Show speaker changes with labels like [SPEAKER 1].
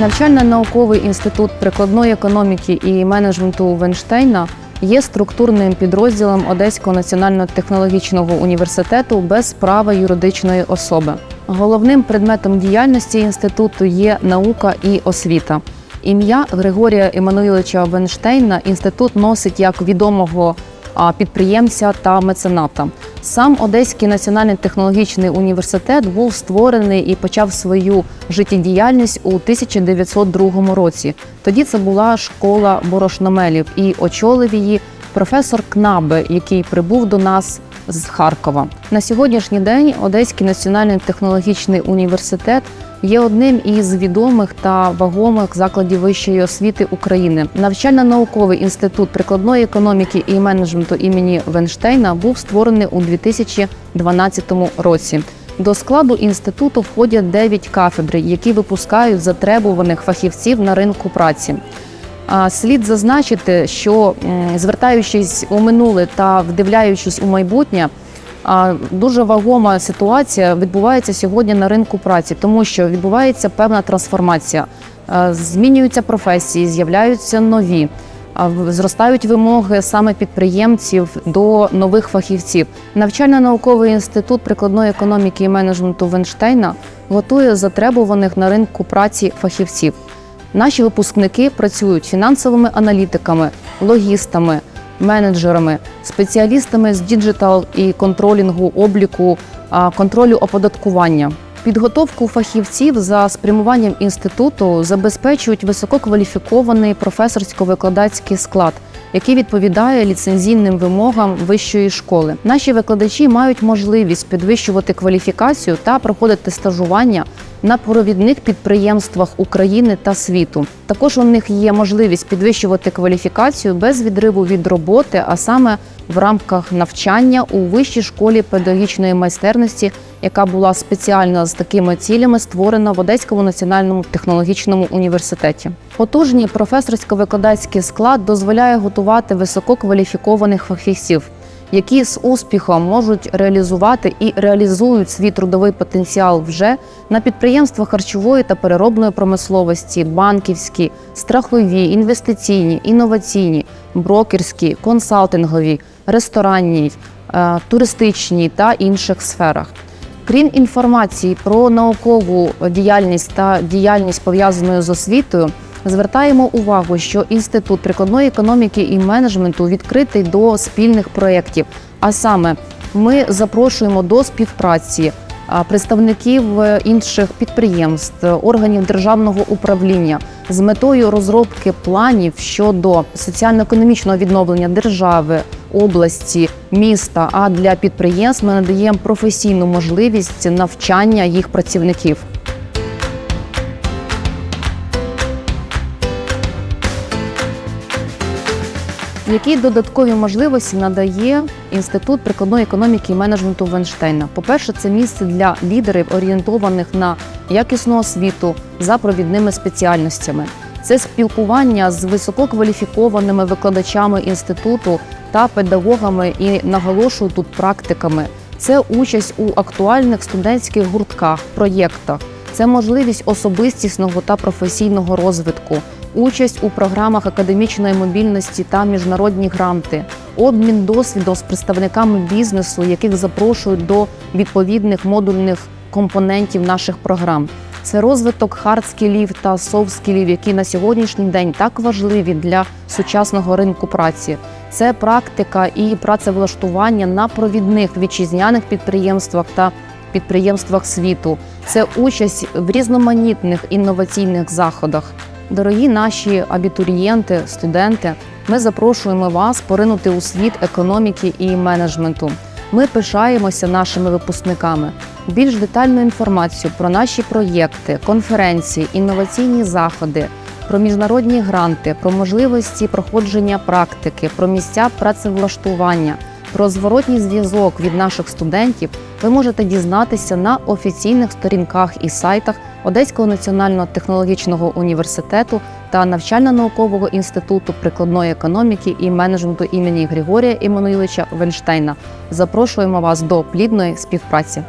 [SPEAKER 1] Навчально-науковий інститут прикладної економіки і менеджменту Венштейна є структурним підрозділом Одеського національного технологічного університету без права юридичної особи. Головним предметом діяльності інституту є наука і освіта. Ім'я Григорія Еммануїловича Венштейна інститут носить як відомого підприємця та мецената. Сам Одеський національний технологічний університет був створений і почав свою життєдіяльність у 1902 році. Тоді це була школа борошномелів і очолив її професор Кнабе, який прибув до нас з Харкова. На сьогоднішній день Одеський національний технологічний університет є одним із відомих та вагомих закладів вищої освіти України. Навчально-науковий інститут прикладної економіки і менеджменту імені Венштейна був створений у 2012 році. До складу інституту входять 9 кафедр, які випускають затребуваних фахівців на ринку праці. Слід зазначити, що звертаючись у минуле та вдивляючись у майбутнє, дуже вагома ситуація відбувається сьогодні на ринку праці, тому що відбувається певна трансформація. Змінюються професії, з'являються нові, зростають вимоги саме підприємців до нових фахівців. Навчально-науковий інститут прикладної економіки і менеджменту Венштейна готує затребуваних на ринку праці фахівців. Наші випускники працюють фінансовими аналітиками, логістами, менеджерами, спеціалістами з діджитал і контролінгу обліку, контролю оподаткування. Підготовку фахівців за спрямуванням інституту забезпечують висококваліфікований професорсько-викладацький склад, який відповідає ліцензійним вимогам вищої школи. Наші викладачі мають можливість підвищувати кваліфікацію та проходити стажування на провідних підприємствах України та світу. Також у них є можливість підвищувати кваліфікацію без відриву від роботи, а саме в рамках навчання у вищій школі педагогічної майстерності, яка була спеціально з такими цілями створена в Одеському національному технологічному університеті. Потужний професорсько-викладацький склад дозволяє готувати висококваліфікованих фахівців які з успіхом можуть реалізувати і реалізують свій трудовий потенціал вже на підприємствах харчової та переробної промисловості, банківські, страхові, інвестиційні, інноваційні, брокерські, консалтингові, ресторанні, е, туристичні та інших сферах. Крім інформації про наукову діяльність та діяльність пов'язаної з освітою, звертаємо увагу, що інститут прикладної економіки і менеджменту відкритий до спільних проєктів. А саме, ми запрошуємо до співпраці представників е, інших підприємств, органів державного управління з метою розробки планів щодо соціально-економічного відновлення держави, області, міста. А для підприємств ми надаємо професійну можливість навчання їх працівників. Які додаткові можливості надає інститут прикладної економіки і менеджменту Венштейна? По-перше, це місце для лідерів, орієнтованих на якісну освіту за провідними спеціальностями. Це спілкування з висококваліфікованими викладачами інституту та педагогами і наголошую тут практиками. Це участь у актуальних студентських гуртках, проєктах. Це можливість особистісного та професійного розвитку, участь у програмах академічної мобільності та міжнародні гранти, обмін досвідом з представниками бізнесу, яких запрошують до відповідних модульних компонентів наших програм. Це розвиток хард-скілів та софт-скілів, які на сьогоднішній день так важливі для сучасного ринку праці. Це практика і працевлаштування на провідних вітчизняних підприємствах та підприємствах світу. Це участь в різноманітних інноваційних заходах. Дорогі наші абітурієнти, студенти, ми запрошуємо вас поринути у світ економіки і менеджменту. Ми пишаємося нашими випускниками. Більш детальну інформацію про наші проєкти, конференції, інноваційні заходи, про міжнародні гранти, про можливості проходження практики, про місця працевлаштування, про зворотній зв'язок від наших студентів ви можете дізнатися на офіційних сторінках і сайтах Одеського національного технологічного університету та навчально-наукового інституту прикладної економіки і менеджменту імені Григорія Іммануїловича Венштейна. Запрошуємо вас до плідної співпраці.